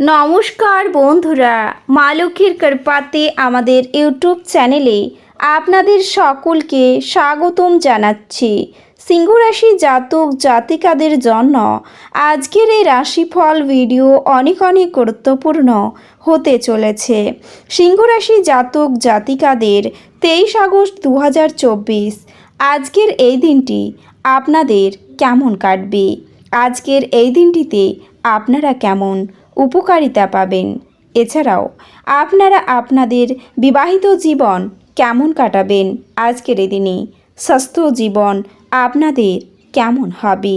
নমস্কার বন্ধুরা মা লক্ষ্মীর কৃপাতে আমাদের ইউটিউব চ্যানেলে আপনাদের সকলকে স্বাগতম জানাচ্ছি। সিংহরাশি জাতক জাতিকাদের জন্য আজকের এই রাশিফল ভিডিও অনেক অনেক গুরুত্বপূর্ণ হতে চলেছে। সিংহরাশি জাতক জাতিকাদের তেইশ আগস্ট দু হাজার চব্বিশ, আজকের এই দিনটি আপনাদের কেমন কাটবে? আজকের এই দিনটিতে আপনারা কেমন উপকারিতা পাবেন। এছাড়াও, আপনারা আপনাদের বিবাহিত জীবন কেমন কাটাবেন আজকের দিনে? স্বাস্থ্য জীবন আপনাদের কেমন হবে?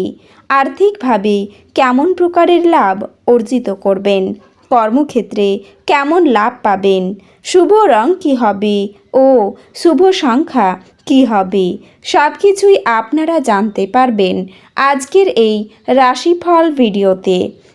আর্থিকভাবে কেমন প্রকারের লাভ অর্জিত করবেন? কর্মক্ষেত্রে কেমন লাভ পাবেন? শুভ রং কী হবে? ও শুভ সংখ্যা কী হবে? সব কিছুই আপনারা জানতে পারবেন আজকের এই রাশিফল ভিডিওতে।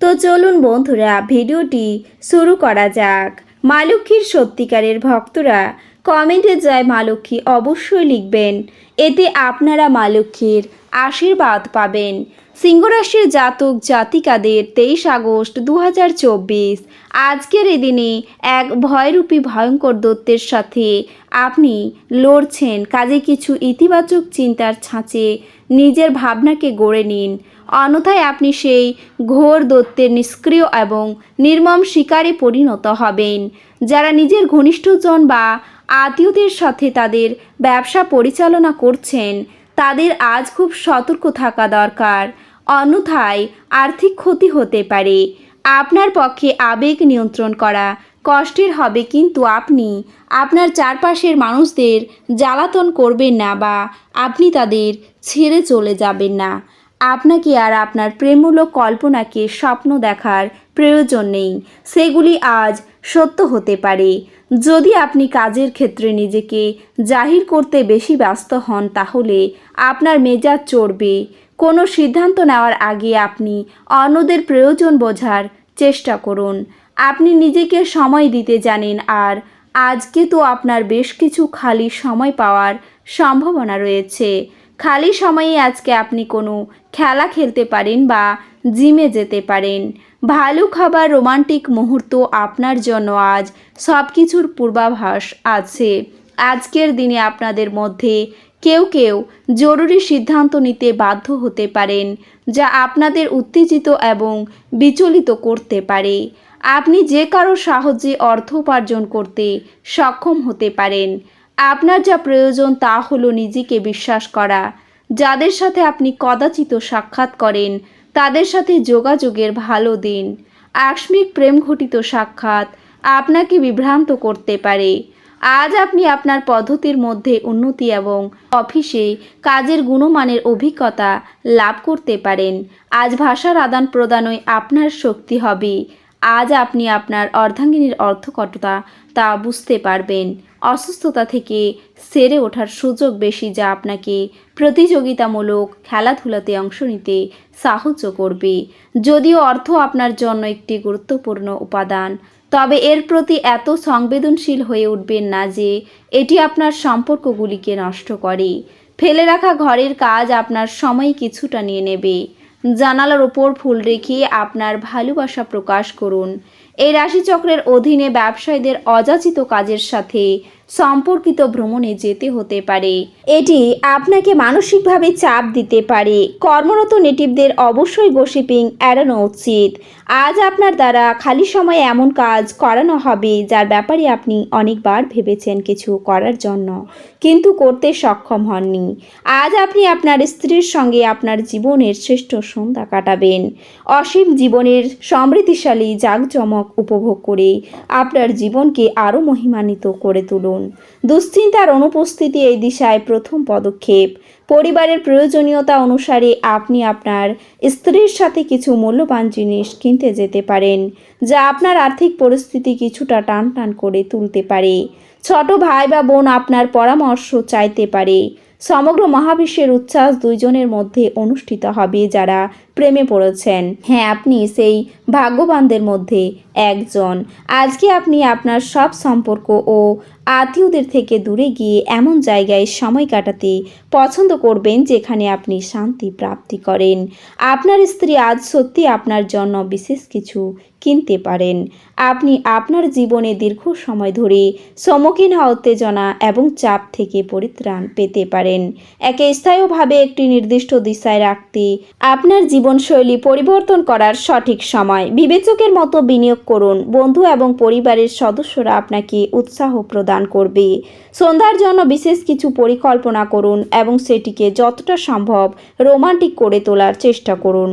তো চলুন বন্ধুরা ভিডিওটি শুরু করা যাক। মা লক্ষ্মীর সত্যিকারের ভক্তরা কমেন্টে যায় মা লক্ষ্মী, অবশ্যই লিখবেন। এতে আপনারা মা লক্ষ্মীর আশীর্বাদ পাবেন। সিংহরাশির জাতক জাতিকাদের তেইশ আগস্ট দু হাজার চব্বিশ। আজকের এই দিনে এক ভয়রূপী ভয়ঙ্কর দত্তের সাথে আপনি লড়ছেন। কাজে কিছু ইতিবাচক চিন্তার ছাঁচে নিজের ভাবনাকে গড়ে নিন। অন্যথায় আপনি সেই ঘোর দত্তের নিষ্ক্রিয় এবং নির্মম শিকারে পরিণত হবেন। যারা নিজের ঘনিষ্ঠজন বা আত্মীয়দের সাথে তাদের ব্যবসা পরিচালনা করছেন। তাদের আজ খুব সতর্ক থাকা দরকার। অন্যথায় আর্থিক ক্ষতি হতে পারে। আপনার পক্ষে আবেগ নিয়ন্ত্রণ করা কষ্টের হবে কিন্তু আপনি আপনার চারপাশের মানুষদের জ্বালাতন করবেন না বা আপনি তাদের ছেড়ে চলে যাবেন না। আপনাকে আর আপনার প্রেমমূলক কল্পনাকে স্বপ্ন দেখার প্রয়োজন নেই। সেগুলি আজ সত্য হতে পারে। যদি আপনি কাজের ক্ষেত্রে নিজেকে জাহির করতে বেশি ব্যস্ত হন, তাহলে আপনার মেজাজ চড়বে। কোনো সিদ্ধান্ত নেওয়ার আগে আপনি অন্যদের প্রয়োজন বোঝার চেষ্টা করুন। আপনি নিজেকে সময় দিতে জানেন আর আজকে তো আপনার বেশ কিছু খালি সময় পাওয়ার সম্ভাবনা রয়েছে। খালি সময়ে আজকে আপনি কোনো খেলা খেলতে পারেন বা জিমে যেতে পারেন। ভালো খাবার, রোমান্টিক মুহূর্ত আপনার জন্য আজ সব কিছুর পূর্বাভাস আছে। আজকের দিনে আপনাদের মধ্যে কেউ কেউ জরুরি সিদ্ধান্ত নিতে বাধ্য হতে পারেন, যা আপনাদের উত্তেজিত এবং বিচলিত করতে পারে। আপনি যে কারও সাহায্যে অর্থ উপার্জন করতে সক্ষম হতে পারেন। আপনার যা প্রয়োজন তা হলো নিজেকে বিশ্বাস করা। যাদের সাথে আপনি কদাচিত সাক্ষাৎ করেন, তাদের সাথে যোগাযোগের ভালো দিন। আকস্মিক প্রেম ঘটিত সাক্ষাৎ আপনাকে বিভ্রান্ত করতে পারে। আজ আপনি আপনার পদ্ধতির মধ্যে উন্নতি এবং অফিসে কাজের গুণমানের অভিজ্ঞতা লাভ করতে পারেন। আজ ভাষার আদান প্রদানই আপনার শক্তি হবে। আজ আপনি আপনার অর্ধাঙ্গিনীর অর্থকটতা তা বুঝতে পারবেন। অসুস্থতা থেকে সেরে ওঠার সুযোগ বেশি যা আপনাকে প্রতিযোগিতামূলক খেলাধুলাতে অংশ নিতে সাহায্য করবে। যদিও অর্থ আপনার জন্য একটি গুরুত্বপূর্ণ উপাদান, তবে এর প্রতি এত সংবেদনশীল হয়ে উঠবেন না যে এটি আপনার সম্পর্কগুলিকে নষ্ট করে। ফেলে রাখা ঘরের কাজ আপনার সময় কিছুটা নিয়ে নেবে। জানালার ওপর ফুল রেখে আপনার ভালোবাসা প্রকাশ করুন। এই রাশিচক্রের অধীনে ব্যবসায়ীদের অযাচিত কাজের সাথে সম্পর্কিত ভ্রমণে যেতে হতে পারে। এটি আপনাকে মানসিকভাবে চাপ দিতে পারে। কর্মরত নেটিভদের অবশ্যই গোসিপিং এড়ানো উচিত। আজ আপনার দ্বারা খালি সময়ে এমন কাজ করানো হবে, যার ব্যাপারে আপনি অনেকবার ভেবেছেন কিছু করার জন্য, কিন্তু করতে সক্ষম হননি। আজ আপনি আপনার স্ত্রীর সঙ্গে আপনার জীবনের শ্রেষ্ঠ সন্ধ্যা কাটাবেন। অসীম জীবনের সমৃদ্ধিশালী জাঁকজমক উপভোগ করে আপনার জীবনকে আরও মহিমান্বিত করে তুলুন। দুশ্চিন্তার অনুপস্থিতি এই দিশায় প্রথম পদক্ষেপ। পরিবারের প্রয়োজনীয়তা অনুসারে আপনি আপনার স্ত্রীর সাথে কিছু মূল্যবান জিনিস কিনতে যেতে পারেন, যা আপনার আর্থিক পরিস্থিতি কিছুটা টান টান করে তুলতে পারে। ছোট ভাই বা বোন আপনার পরামর্শ চাইতে পারে। সমগ্র মহাবিশ্বের উচ্ছ্বাস দুইজনের মধ্যে অনুষ্ঠিত হবে, যারা প্রেমে পড়েছেন। হ্যাঁ আপনি সেই ভাগ্যবানদের মধ্যে একজন। আজকে আপনি আপনার সব সম্পর্ক ও আত্মীয়দের থেকে দূরে গিয়ে এমন জায়গায় সময় কাটাতে পছন্দ করবেন যেখানে আপনি শান্তি প্রাপ্তি করেন। আপনার স্ত্রী আজ সত্যি আপনার জন্য বিশেষ কিছু কিনতে পারেন। আপনি আপনার জীবনে দীর্ঘ সময় ধরে সম্মুখীন হওয়া উত্তেজনা এবং চাপ থেকে পরিত্রাণ পেতে পারেন। একে স্থায়ীভাবে একটি নির্দিষ্ট দিশায় রাখতে আপনার জীবনশৈলী পরিবর্তন করার সঠিক সময়। বিবেচকের মতো বিনিয়োগ করুন। বন্ধু এবং পরিবারের সদস্যরা আপনাকে উৎসাহ প্রদান করবে। সন্ধ্যার জন্য বিশেষ কিছু পরিকল্পনা করুন এবং সেটিকে যতটা সম্ভব রোমান্টিক করে তোলার চেষ্টা করুন।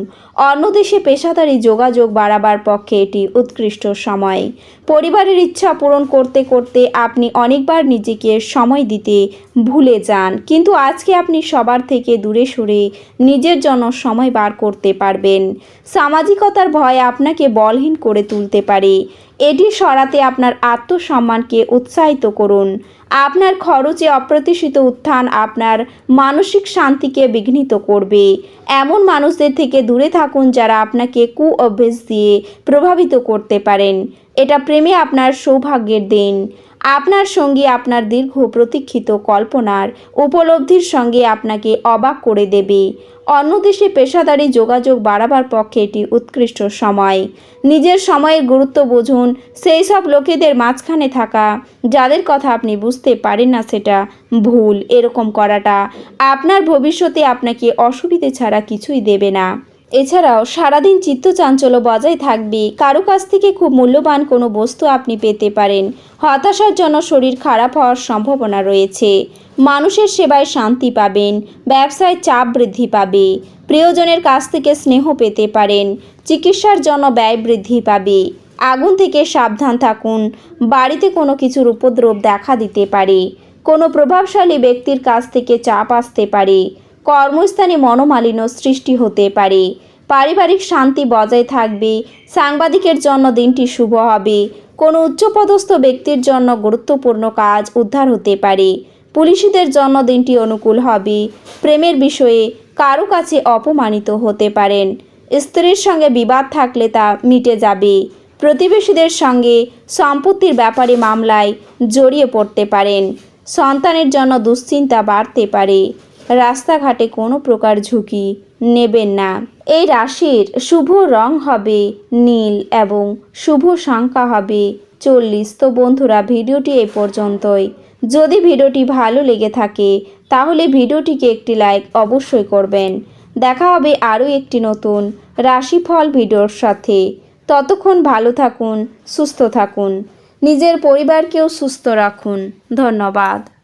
অন্য দেশে পেশাদারি যোগাযোগ বাড়াবার পক্ষে এটি উৎকৃষ্ট সময়। পরিবারের ইচ্ছা পূরণ করতে করতে আপনি অনেকবার নিজেকে সময় দিতে ভুলে যান। কিন্তু আজকে আপনি সবার থেকে দূরে সরে নিজের জন্য সময় বার করতে পারবেন। সামাজিকতার ভয় আপনাকে বলহীন করে তুলতে পারে। এটি সরাতে আপনার আত্মসম্মানকে উৎসাহিত করুন। আপনার খরচে অপ্রত্যাশিত উত্থান আপনার মানসিক শান্তিকে বিঘ্নিত করবে। এমন মানুষদের থেকে দূরে থাকুন যারা আপনাকে কু অভ্যেস দিয়ে প্রভাবিত করতে পারেন। এটা প্রেমে আপনার সৌভাগ্যের দিন। আপনার সঙ্গী আপনার দীর্ঘ প্রতীক্ষিত কল্পনার উপলব্ধির সঙ্গে আপনাকে অবাক করে দেবে। অন্য দেশে পেশাদারি যোগাযোগ বাড়াবার পক্ষে এটি উৎকৃষ্ট সময়। নিজের সময়ের গুরুত্ব বুঝুন, সেই সব লোকেদের মাঝখানে থাকা, যাদের কথা আপনি বুঝতে পারেন না সেটা ভুল। এরকম করাটা আপনার ভবিষ্যতে আপনাকে অসুবিধে ছাড়া কিছুই দেবে না। এছাড়াও সারাদিন চিত্তচাঞ্চল্য বজায় থাকবে। কারও কাছ থেকে খুব মূল্যবান কোনো বস্তু আপনি পেতে পারেন। হতাশার জন্য শরীর খারাপ হওয়ার সম্ভাবনা রয়েছে। মানুষের সেবায় শান্তি পাবেন। ব্যবসায় চাপ বৃদ্ধি পাবে। প্রিয়জনের কাছ থেকে স্নেহ পেতে পারেন। চিকিৎসার জন্য ব্যয় বৃদ্ধি পাবে। আগুন থেকে সাবধান থাকুন। বাড়িতে কোনো কিছুর উপদ্রব দেখা দিতে পারে। কোনো প্রভাবশালী ব্যক্তির কাছ থেকে চাপ আসতে পারে। কর্মস্থানে মনোমালিন্য সৃষ্টি হতে পারে। পারিবারিক শান্তি বজায় থাকবে। সাংবাদিকের জন্য দিনটি শুভ হবে। কোনো উচ্চপদস্থ ব্যক্তির জন্য গুরুত্বপূর্ণ কাজ উদ্ধার হতে পারে। পুলিশদের জন্য দিনটি অনুকূল হবে। প্রেমের বিষয়ে কারও কাছে অপমানিত হতে পারেন। স্ত্রীর সঙ্গে বিবাদ থাকলে তা মিটে যাবে। প্রতিবেশীদের সঙ্গে সম্পত্তির ব্যাপারে মামলায় জড়িয়ে পড়তে পারেন। সন্তানের জন্য দুশ্চিন্তা বাড়তে পারে। রাস্তাঘাটে কোনো প্রকার ঝুঁকি নেবেন না। এই রাশির শুভ রং হবে নীল এবং শুভ সংখ্যা হবে চল্লিশ। তো বন্ধুরা, ভিডিওটি এই পর্যন্তই। যদি ভিডিওটি ভালো লেগে থাকে, তাহলে ভিডিওটিকে একটি লাইক অবশ্যই করবেন। দেখা হবে আরও একটি নতুন রাশিফল ভিডিওর সাথে। ততক্ষণ ভালো থাকুন, সুস্থ থাকুন। নিজের পরিবারকেও সুস্থ রাখুন। ধন্যবাদ।